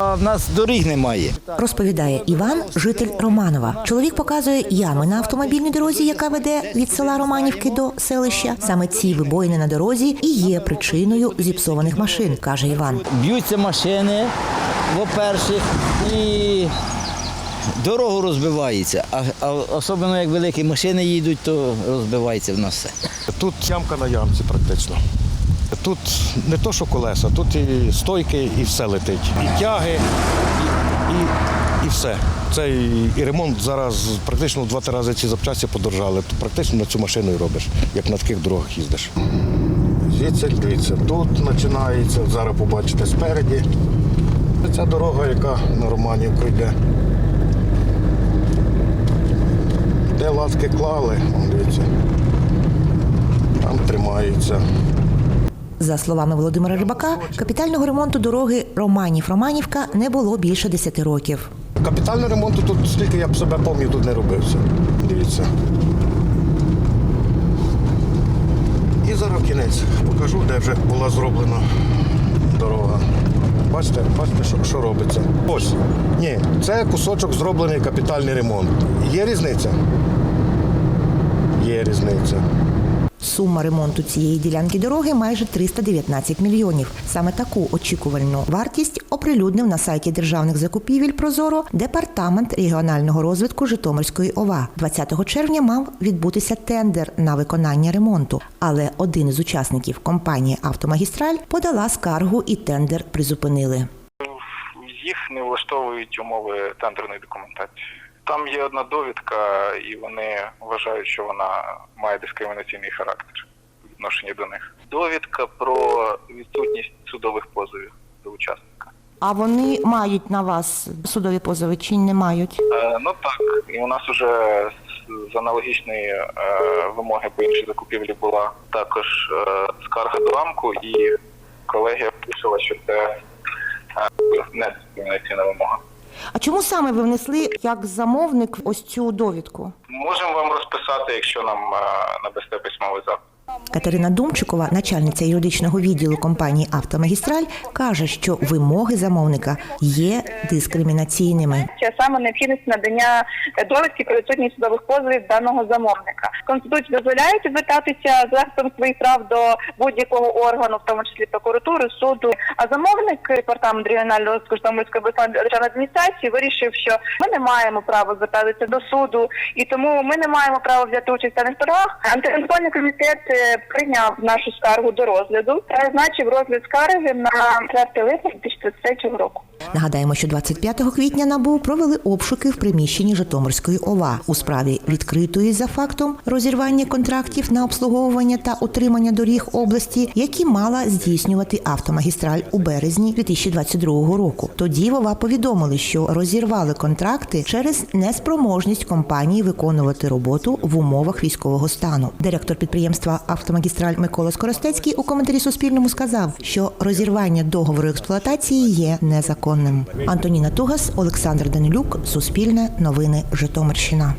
А в нас доріг немає. Розповідає Іван, житель Романова. Чоловік показує ями на автомобільній дорозі, яка веде від села Романівки до селища. Саме ці вибоїни на дорозі і є причиною зіпсованих машин, каже Іван. Б'ються машини, по-перше, і дорогу розбивається. А, а особливо як великі машини їдуть, то розбивається в нас все. Тут ямка на ямці практично. Тут не то, що колеса, тут і стойки, і все летить. І тяги, і, і, і все. Це і, і ремонт зараз практично в два-три рази ці запчасті подорожали. Практично на цю машину і робиш, як на таких дорогах їздиш. Звідси, дивіться, тут починається, зараз побачите спереді. Ця дорога, яка на Романівку йде. Де латки клали, дивіться, там тримаються. За словами Володимира Рибака, капітального ремонту дороги Романів-Романівка не було більше 10 років. Капітального ремонту тут, скільки я б себе пам'ятаю, тут не робився. Дивіться. І зараз кінець. Покажу, де вже була зроблена дорога. Бачите, бачите, що, що робиться. Ось. Ні, це кусочок зроблений капітальний ремонт. Є різниця? Є різниця. Сума ремонту цієї ділянки дороги майже 319 мільйонів. Саме таку очікувальну вартість оприлюднив на сайті державних закупівель Прозоро департамент регіонального розвитку Житомирської ОВА. 20 червня мав відбутися тендер на виконання ремонту, але один із учасників компанії Автомагістраль подала скаргу і тендер призупинили. їх не влаштовують умови тендерної документації. Там є одна довідка, і вони вважають, що вона має дискримінаційний характер в відношенні до них. Довідка про відсутність судових позовів до учасника. А вони мають на вас судові позови чи не мають? Е, ну так, і у нас уже з, аналогічної е, вимоги по іншій закупівлі була також е, скарга до рамку, і колегія пишила, що це е, не дискримінаційна вимога. А чому саме ви внесли як замовник ось цю довідку? Можемо вам розписати, якщо нам е, надасте письмовий запит. Катерина Думчикова, начальниця юридичного відділу компанії Автомагістраль, каже, що вимоги замовника є дискримінаційними. Саме необхідність надання довідки про відсутність судових позовів даного замовника. Конституція дозволяє звертатися з захистом своїх прав до будь-якого органу, в тому числі прокуратури, суду. А замовник департамент регіонального Житомирської обласної державної адміністрації вирішив, що ми не маємо права звертатися до суду, і тому ми не маємо права взяти участь даних торгах. Антимонопольний комітет е, прийняв нашу скаргу до розгляду та назначив розгляд скарги на 4 липня 2023 року. Нагадаємо, що 25 квітня НАБУ провели обшуки в приміщенні Житомирської ОВА у справі відкритої за фактом розірвання контрактів на обслуговування та утримання доріг області, які мала здійснювати автомагістраль у березні 2022 року. Тоді в ОВА повідомили, що розірвали контракти через неспроможність компанії виконувати роботу в умовах військового стану. Директор підприємства Автомагістраль Микола Скоростецький у коментарі Суспільному сказав, що розірвання договору експлуатації є незаконним. Антоніна Тугас, Олександр Данилюк, Суспільне, Новини Житомирщина.